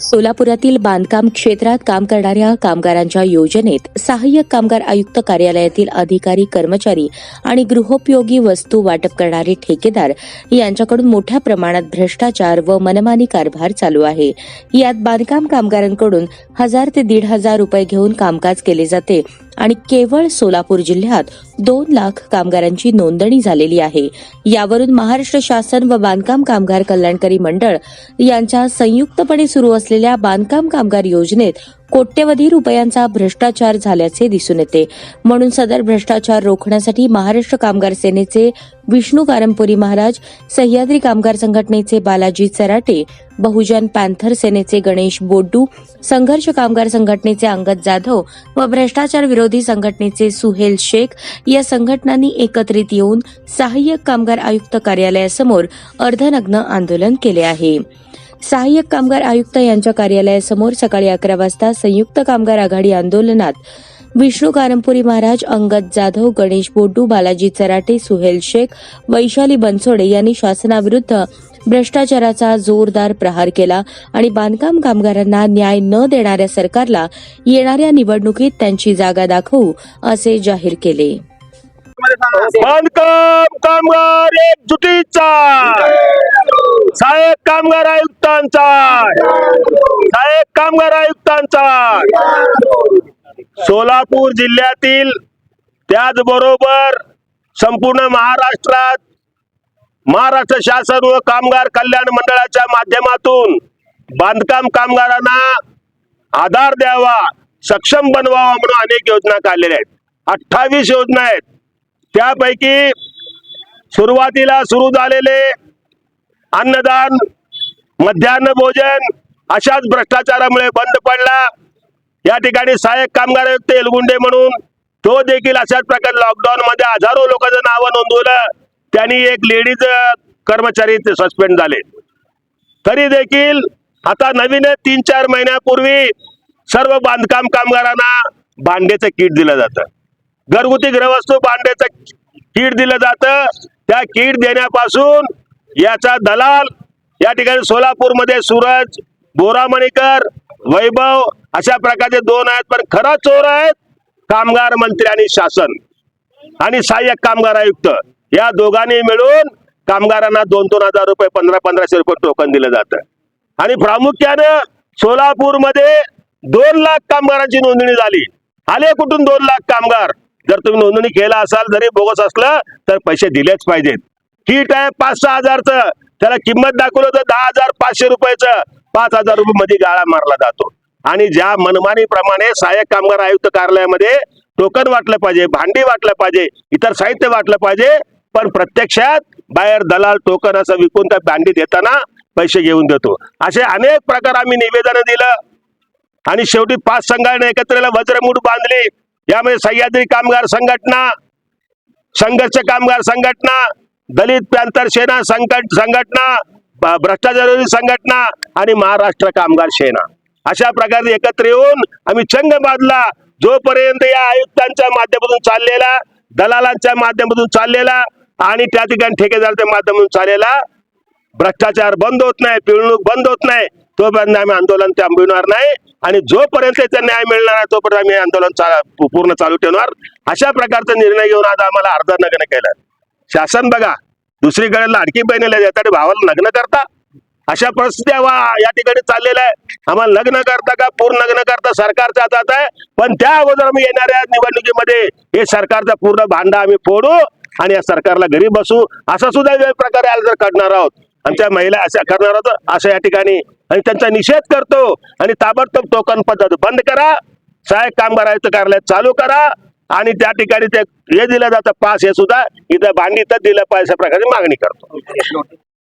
सोलापुरातील बांधकाम क्षेत्रात काम करणाऱ्या कामगारांच्या योजनेत सहाय्यक कामगार आयुक्त कार्यालयातील अधिकारी कर्मचारी आणि गृहोपयोगी वस्तू वाटप करणारे ठेकेदार यांच्याकडून मोठ्या प्रमाणात भ्रष्टाचार व मनमानी कारभार चालू आहे. यात बांधकाम कामगारांकडून हजार ते दीड हजार रुपये घेऊन कामकाज केले जाते. आणि केवळ सोलापूर जिल्ह्यात दोन लाख कामगारांची नोंदणी झालेली आहे. यावरून महाराष्ट्र शासन व बांधकाम कामगार कल्याणकारी मंडळ यांच्या संयुक्तपणे सुरू असलेल्या बांधकाम कामगार योजनेत कोट्यवधी रुपयांचा भ्रष्टाचार झाल्याचे दिसून येते. म्हणून सदर भ्रष्टाचार रोखण्यासाठी महाराष्ट्र कामगार सेनेचे विष्णू कारंपुरी महाराज सह्याद्री कामगार संघटनेचे बालाजी चराटे बहुजन पॅन्थर सेनेचे गणेश बोड्डू संघर्ष कामगार संघटनेचे अंगद जाधव व भ्रष्टाचार विरोधी संघटनेचे सुहेल शेख या संघटनांनी एकत्रित येऊन सहाय्यक कामगार आयुक्त कार्यालयासमोर अर्धनग्न आंदोलन केले आहे. सहाय्यक कामगार आयुक्त यांच्या कार्यालयासमोर सकाळी अकरा वाजता संयुक्त कामगार आघाडी आंदोलनात विष्णू कारंपुरी महाराज अंगद जाधव गणेश बोड्डू बालाजी चराटे सुहेल शेख वैशाली बनसोडे यांनी शासनाविरुद्ध भ्रष्टाचाराचा जोरदार प्रहार केला आणि बांधकाम कामगारांना न्याय न देणाऱ्या सरकारला येणाऱ्या निवडणुकीत त्यांची जागा दाखवू असे जाहीर केले. बांधकाम कामगार एकजुटीचा सहाय्यक कामगार आयुक्तांचा साहेब कामगार आयुक्तांचा. सोलापूर जिल्ह्यातील त्याचबरोबर संपूर्ण महाराष्ट्रात महाराष्ट्र शासन व कामगार कल्याण मंडळाच्या माध्यमातून बांधकाम कामगारांना आधार द्यावा सक्षम बनवावा म्हणून अनेक योजना काढलेल्या आहेत. अठ्ठावीस योजना आहेत. त्यापैकी सुरुवातीला सुरू झालेले अन्नदान मध्यान्ह भोजन अशाच भ्रष्टाचारामुळे बंद पडला. या ठिकाणी सहाय्यक कामगार आयुक्त एलगुंडे म्हणून तो देखील अशाच प्रकारे लॉकडाऊन मध्ये हजारो लोकांचं नावं नोंदवलं. त्यांनी एक लेडीज कर्मचारी सस्पेंड झाले. तरी देखील आता नवीन तीन चार महिन्यापूर्वी सर्व बांधकाम कामगारांना भांडेचं किट दिलं जातं. घरगुती गृहवस्तू भांड्याचं किट दिलं जातं. त्या किट देण्यापासून याचा दलाल या ठिकाणी सोलापूरमध्ये सूरज बोरामणीकर वैभव अशा प्रकारचे दोन आहेत. पण खरा चोर आहेत कामगार मंत्री आणि शासन. आणि सहाय्यक कामगार आयुक्त. या दोघांनी मिळून कामगारांना दोन दोन हजार रुपये पंधरा पंधराशे रुपये टोकन दिलं जातं. आणि प्रामुख्यानं सोलापूरमध्ये दोन लाख कामगारांची नोंदणी झाली. आले कुठून दोन लाख कामगार? जर तुम्ही नोंदणी केला असाल जरी बोगस असलं तर पैसे दिलेच पाहिजेत. किट आहे पाच सहा हजारचं. त्याला किंमत दाखवलं तर दहा हजार पाचशे रुपयाचं. पाच हजार रुपये मध्ये गाळा मारला जातो. आणि ज्या मनमानीप्रमाणे सहाय्यक कामगार आयुक्त कार्यालयामध्ये टोकन वाटलं पाहिजे भांडी वाटलं पाहिजे इतर साहित्य वाटलं पाहिजे पण प्रत्यक्षात बाहेर दलाल टोकन असं विकून त्या भांडी देताना पैसे घेऊन देतो. असे अनेक प्रकार आम्ही निवेदन दिलं. आणि शेवटी पाच संघाने एकत्र वज्रमूठ बांधली. यामध्ये सह्याद्री कामगार संघटना संघर्ष कामगार संघटना दलित पॅंथर सेना संकट संघटना भ्रष्टाचारी संघटना आणि महाराष्ट्र कामगार सेना. अशा प्रकारे एकत्र येऊन आम्ही चंग बांधला जोपर्यंत या आयुक्तांच्या माध्यमातून चाललेला दलालांच्या माध्यमातून चाललेला आणि त्या ठिकाणी ठेकेदाराच्या माध्यमातून चाललेला भ्रष्टाचार बंद होत नाही पिळवणूक बंद होत नाही तोपर्यंत आम्ही आंदोलन थांबविणार नाही आणि जोपर्यंत त्याचा न्याय मिळणार आहे तोपर्यंत आम्ही आंदोलन चा- पूर्ण चालू ठेवणार. अशा प्रकारचा निर्णय घेऊन आज आम्हाला अर्ध नगन केलं शासन बघा दुसरीकडे लाडकी बहिणीला देतात भावाला लग्न करता. अशा परिस्थिती वा- या ठिकाणी चाललेल्या आहे. आम्हाला लग्न करता का पूर्ण लग्न करता सरकारचा जात आहे. पण त्या अगोदर आम्ही येणाऱ्या निवडणुकीमध्ये हे सरकारचा पूर्ण भांडा आम्ही फोडू आणि या सरकारला घरी बसू. असा सुद्धा वेग प्रकारे आज जर करणार आहोत. आमच्या महिला अशा करणार आहोत असं या ठिकाणी आणि त्यांचा निषेध करतो. आणि ताबडतोब टोकन पद्धत बंद करा. सहाय्यक कामगार आयुक्त कार्यालय चालू करा. आणि त्या ठिकाणी ते हे दिलं जातं पास हे सुद्धा इथं भांडी तर दिलं पाहिजे अशा प्रकारे मागणी करतो.